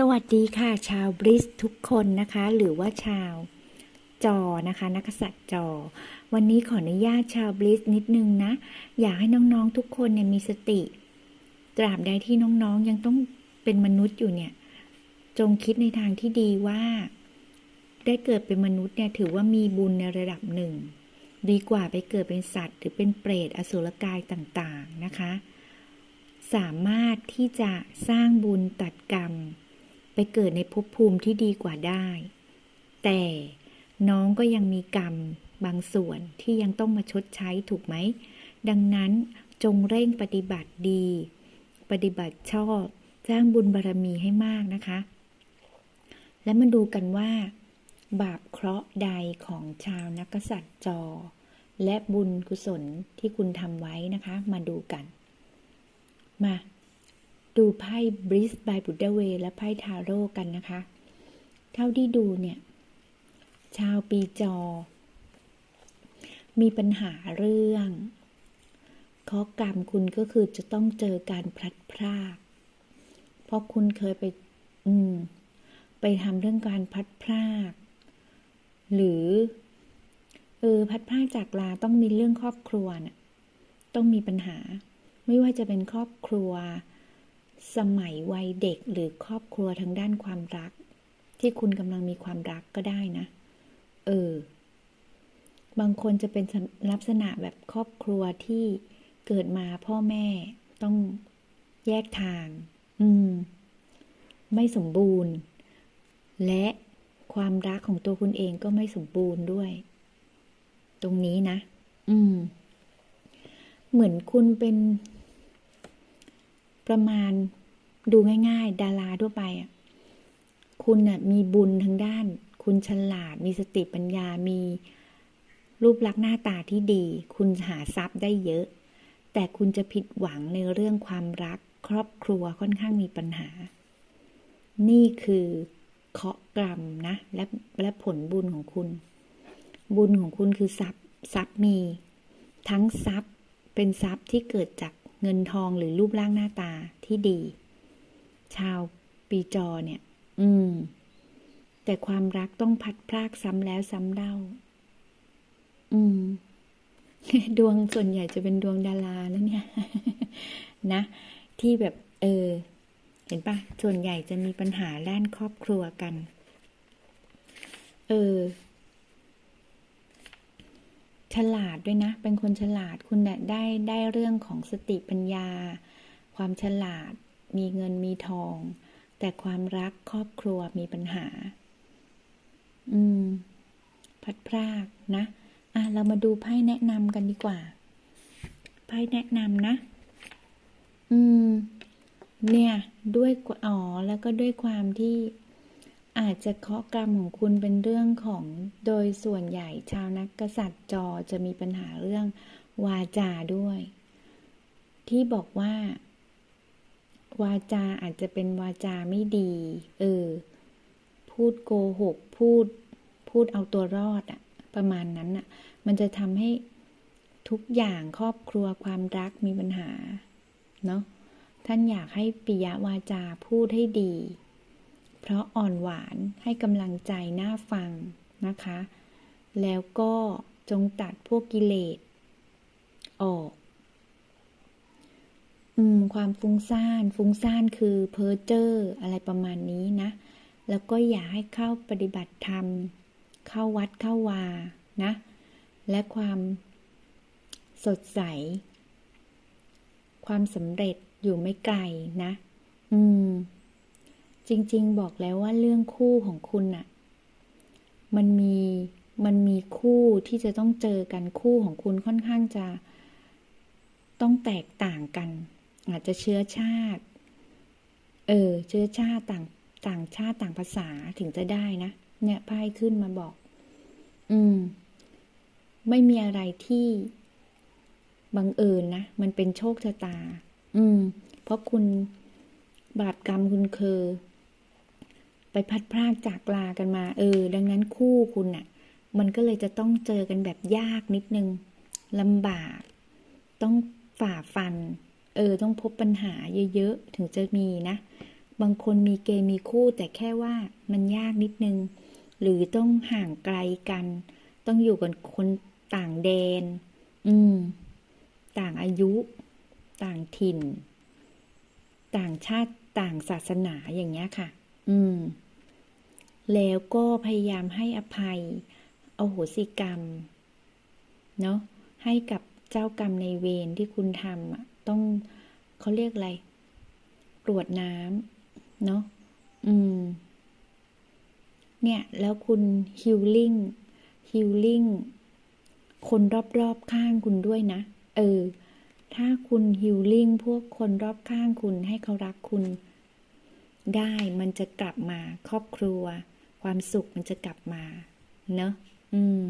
สวัสดีค่ะ ชาวบริสทุกคนนะคะ หรือว่าชาวจอนะคะ นักกษัตริย์จอ วันนี้ขออนุญาตชาวบริสนิดนึงนะ อยากให้น้องๆทุกคนเนี่ยมีสติ ตราบใดที่น้องๆยังต้องเป็นมนุษย์อยู่เนี่ย จงคิดในทางที่ดีว่า ได้เกิดเป็นมนุษย์เนี่ยถือว่ามีบุญในระดับหนึ่ง ดีกว่าไปเกิดเป็นสัตว์ หรือเป็นเปรตอสุรกายต่างๆนะคะ สามารถที่จะสร้างบุญตัดกรรม ไปเกิดในภพภูมิที่ดีกว่าได้ แต่น้องก็ยังมีกรรมบางส่วนที่ยังต้องมาชดใช้ถูกไหม ดังนั้นจงเร่งปฏิบัติดี ปฏิบัติชอบสร้างบุญบารรมีให้มากนะคะ และมาดูกันว่า บาปเคราะห์ใดของชาวนักษัตริย์จอ และบุญกุศลที่คุณทำไว้นะคะ มาดูกัน มา ดูไพ่บริสบายบุดเดเวและไพ่ทาโร่กันนะคะ เท่าที่ดูเนี่ย ชาวปีจอ มีปัญหาเรื่องข้อกรรมคุณก็คือจะต้องเจอการพลัดพราก เพราะคุณเคยไป อืม ไปทำเรื่องการพลัดพราก หรือ เออ พัดพรากจากลาต้องมีเรื่องครอบครัวน่ะ ต้องมีปัญหา ไม่ว่าจะเป็นครอบครัว สมัยวัยเด็กหรือครอบครัวทางด้านความรัก ที่คุณกำลังมีความรักก็ได้นะ เออ บางคนจะเป็นลักษณะแบบครอบครัวที่เกิดมาพ่อแม่ต้องแยกทาง อืม ไม่สมบูรณ์ และความรักของตัวคุณเองก็ไม่สมบูรณ์ด้วย ตรงนี้นะ อืม เหมือนคุณเป็น ประมาณดูง่าย ๆ ดาราทั่วไปอะคุณน่ะมีบุญทางด้าน คุณฉลาด มีสติปัญญามีรูปลักษณ์หน้าตาที่ดี คุณหาทรัพย์ได้เยอะ แต่คุณจะผิดหวังในเรื่องความรัก ครอบครัวค่อนข้างมีปัญหา นี่คือเคาะกรรมนะ และและผลบุญของคุณ บุญของคุณคือทรัพย์ทรัพย์มี ทั้งทรัพย์เป็นทรัพย์ที่เกิดจาก เงินทองหรือรูปร่างหน้าตาที่ดี ชาวปีจอเนี่ย อืม แต่ความรักต้องพัดพรากซ้ำแล้วซ้ำเล่า อืม ดวงส่วนใหญ่จะเป็นดวงดารานะเนี่ย นะ ที่แบบ เออ เห็นปะส่วนใหญ่จะมีปัญหาด้านครอบครัวกัน เออ ฉลาดด้วยนะ เป็นคนฉลาดคุณเนี่ยได้ได้เรื่องของสติปัญญา ความฉลาด มีเงินมีทอง แต่ความรักครอบครัวมีปัญหา อืม พัดพรากนะ อะ เรามาดูไพ่แนะนำกันดีกว่า ไพ่แนะนำนะ อืม เนี่ย ด้วย อ๋อ แล้วก็ด้วยความที่ อาจจะเคาะกรรมของคุณเป็นเรื่องของโดยส่วนใหญ่ชาวนักกษัตริย์จอจะมีปัญหาเรื่องวาจาด้วย ที่บอกว่า วาจาอาจจะเป็นวาจาไม่ดี เออ พูดโกหก พูด พูดเอาตัวรอดอะประมาณนั้นอะมันจะทำให้ทุกอย่างครอบครัวความรักมีปัญหา เนาะท่านอยากให้ปิยวาจาพูดให้ดี เพราะอ่อนหวานให้กำลังใจน่าฟังนะคะ แล้วก็จงตัดพวกกิเลสออกอืมความฟุ้งซ่าน ฟุ้งซ่านคือเพ้อเจ้ออะไรประมาณนี้นะ แล้วก็อย่าให้เข้าปฏิบัติธรรม เข้าวัดเข้าวานะ และความสดใส ความสำเร็จอยู่ไม่ไกลนะ อืม จริงๆ บอกแล้วว่าเรื่องคู่ของคุณน่ะ มันมีมันมีคู่ที่จะต้องเจอกันคู่ของคุณค่อนข้างจะ ต้องแตกต่างกัน อาจจะเชื้อชาติ เออ เชื้อชาติต่างต่างชาติต่างภาษาถึงจะได้นะ เนี่ยไพ่ขึ้นมาบอก อืม ไม่มีอะไรที่บังเอิญนะ มันเป็นโชคชะตา อืม เพราะคุณบาปกรรมคุณเคย ไปพัดพรากจากลากันมา เออ ดังนั้นคู่คุณน่ะ มันก็เลยจะต้องเจอกันแบบยากนิดนึงลำบาก ต้องฝ่าฟัน เออ ต้องพบปัญหาเยอะๆ ถึงจะมีนะ บางคนมีเกณฑ์มีคู่แต่แค่ว่ามันยากนิดนึง หรือต้องห่างไกลกัน ต้องอยู่กับคนต่างแดน อืม ต่างอายุ ต่างถิ่น ต่างชาติ ต่างศาสนาอย่างเงี้ยค่ะ อืม แล้วก็พยายามให้อภัยอโหสิกรรม เนาะให้กับเจ้ากรรมในเวรที่คุณทำอะต้องเขาเรียกอะไรกรวดน้ำเนาะอืม เนี่ย แล้วคุณฮิลลิ่งฮิลลิ่งคนรอบๆข้างคุณด้วยนะ เออ ถ้าคุณฮิลลิ่งพวกคนรอบข้างคุณให้เขารักคุณ ได้มันจะกลับมา ครอบครัว ความสุขมันจะกลับมา เนอะอืม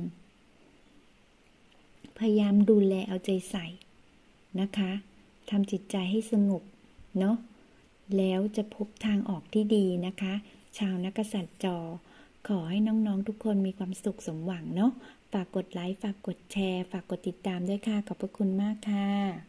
พยายามดูแลเอาใจใส่นะคะทำจิตใจให้สงบ เนาะแล้วจะพบทางออกที่ดีนะคะ ชาวนักษัตริย์จอ ขอให้น้องๆทุกคนมีความสุขสมหวังเนาะฝากกดไลค์ ฝากกดแชร์ ฝากกดติดตามด้วยค่ะ ขอบพระคุณมากค่ะ